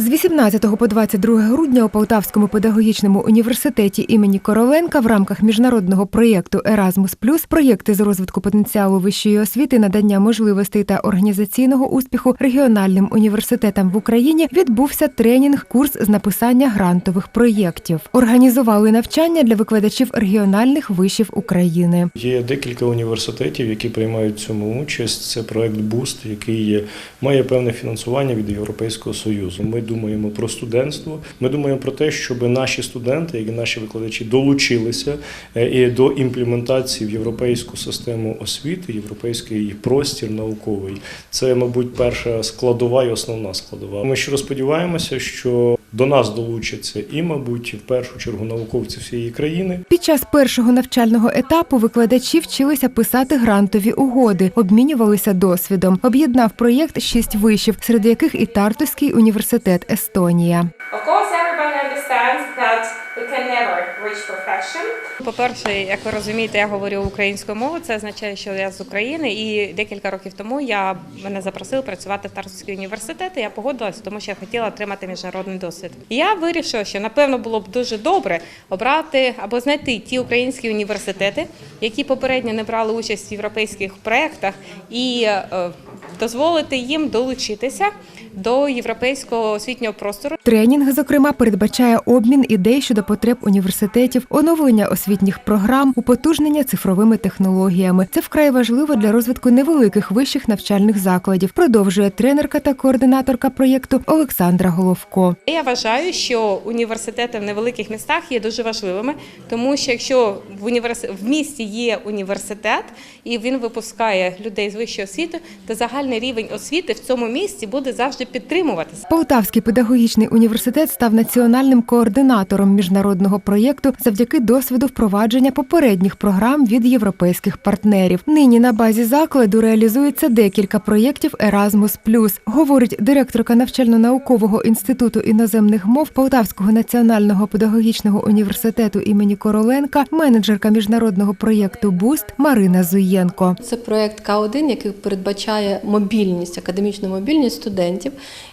З 18 по 22 грудня у Полтавському педагогічному університеті імені Короленка в рамках міжнародного проєкту Erasmus проєкти з розвитку потенціалу вищої освіти, надання можливостей та організаційного успіху регіональним університетам в Україні відбувся тренінг курс з написання грантових проєктів. Організували навчання для викладачів регіональних вишів України. Є декілька університетів, які приймають цьому участь. Це проект Буст, який має певне фінансування від Європейського союзу. Ми думаємо про студентство. Ми думаємо про те, щоб наші студенти, як і наші викладачі, долучилися е, до імплементації в європейську систему освіти, європейський простір науковий. Це, мабуть, перша складова і основна складова. Ми щиро сподіваємося, що до нас долучаться і, мабуть, в першу чергу науковці всієї країни. Під час першого навчального етапу викладачі вчилися писати грантові угоди, обмінювалися досвідом. Об'єднав проєкт шість вишів, серед яких і Тартуський університет Естонія. Of course, everybody understands that we can never reach perfection. По-перше, як ви розумієте, я говорю українською мовою. Це означає, що я з України. І декілька років тому я мене запросили працювати в Тарсовський університет. і Я погодилася, тому що я хотіла отримати міжнародний досвід. І я вирішила, що напевно було б дуже добре обрати або знайти ті українські університети, які попередньо не брали участь в європейських проєктах, і е, дозволити їм долучитися до європейського освітнього простору. Тренінг, зокрема, передбачає обмін ідей щодо потреб університетів, оновлення освітніх програм, употужнення цифровими технологіями. Це вкрай важливо для розвитку невеликих вищих навчальних закладів. Продовжує тренерка та координаторка проєкту Олександра Головко. Я вважаю, що університети в невеликих містах є дуже важливими, тому що якщо в універс... в місті є університет і він випускає людей з вищої освіти, то загальний рівень освіти в цьому місті буде завжди підтримуватися. Полтавський педагогічний університет став національним координатором міжнародного проєкту завдяки досвіду впровадження попередніх програм від європейських партнерів. Нині на базі закладу реалізується декілька проєктів Erasmus+, говорить директорка навчально-наукового інституту іноземних мов Полтавського національного педагогічного університету імені Короленка, менеджерка міжнародного проєкту Буст Марина Зуєнко. Це проект К1, який передбачає мобільність, академічну мобільність студентів.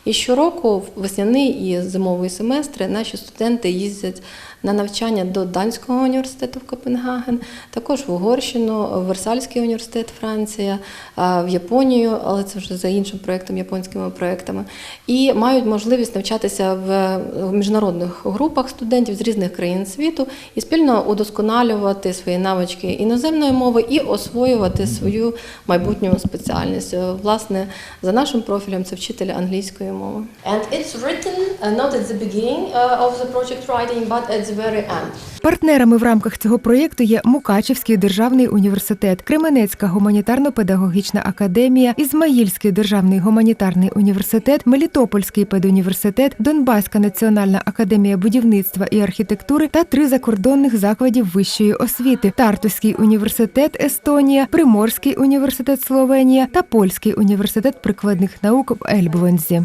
І щороку, в весняний і зимовий семестри, наші студенти їздять на навчання до Данського університету в Копенгаген, також в Угорщину, в Версальський університет Франція, в Японію, але це вже за іншим проектом, японськими проектами. І мають можливість навчатися в міжнародних групах студентів з різних країн світу і спільно удосконалювати свої навички іноземної мови і освоювати свою майбутню спеціальність. Власне, за нашим профілем це вчитель англійської мови. And it's written uh, not at the beginning uh, of the project writing, but at the very end. Партнерами в рамках цього проєкту є Мукачівський державний університет, Кременецька гуманітарно-педагогічна академія, Ізмаїльський державний гуманітарний університет, Мелітопольський педуніверситет, Донбаська національна академія будівництва і архітектури та три закордонних закладів вищої освіти: Тартуський університет Естонія, Приморський університет Словенія та Польський університет прикладних наук в Ельблонзі.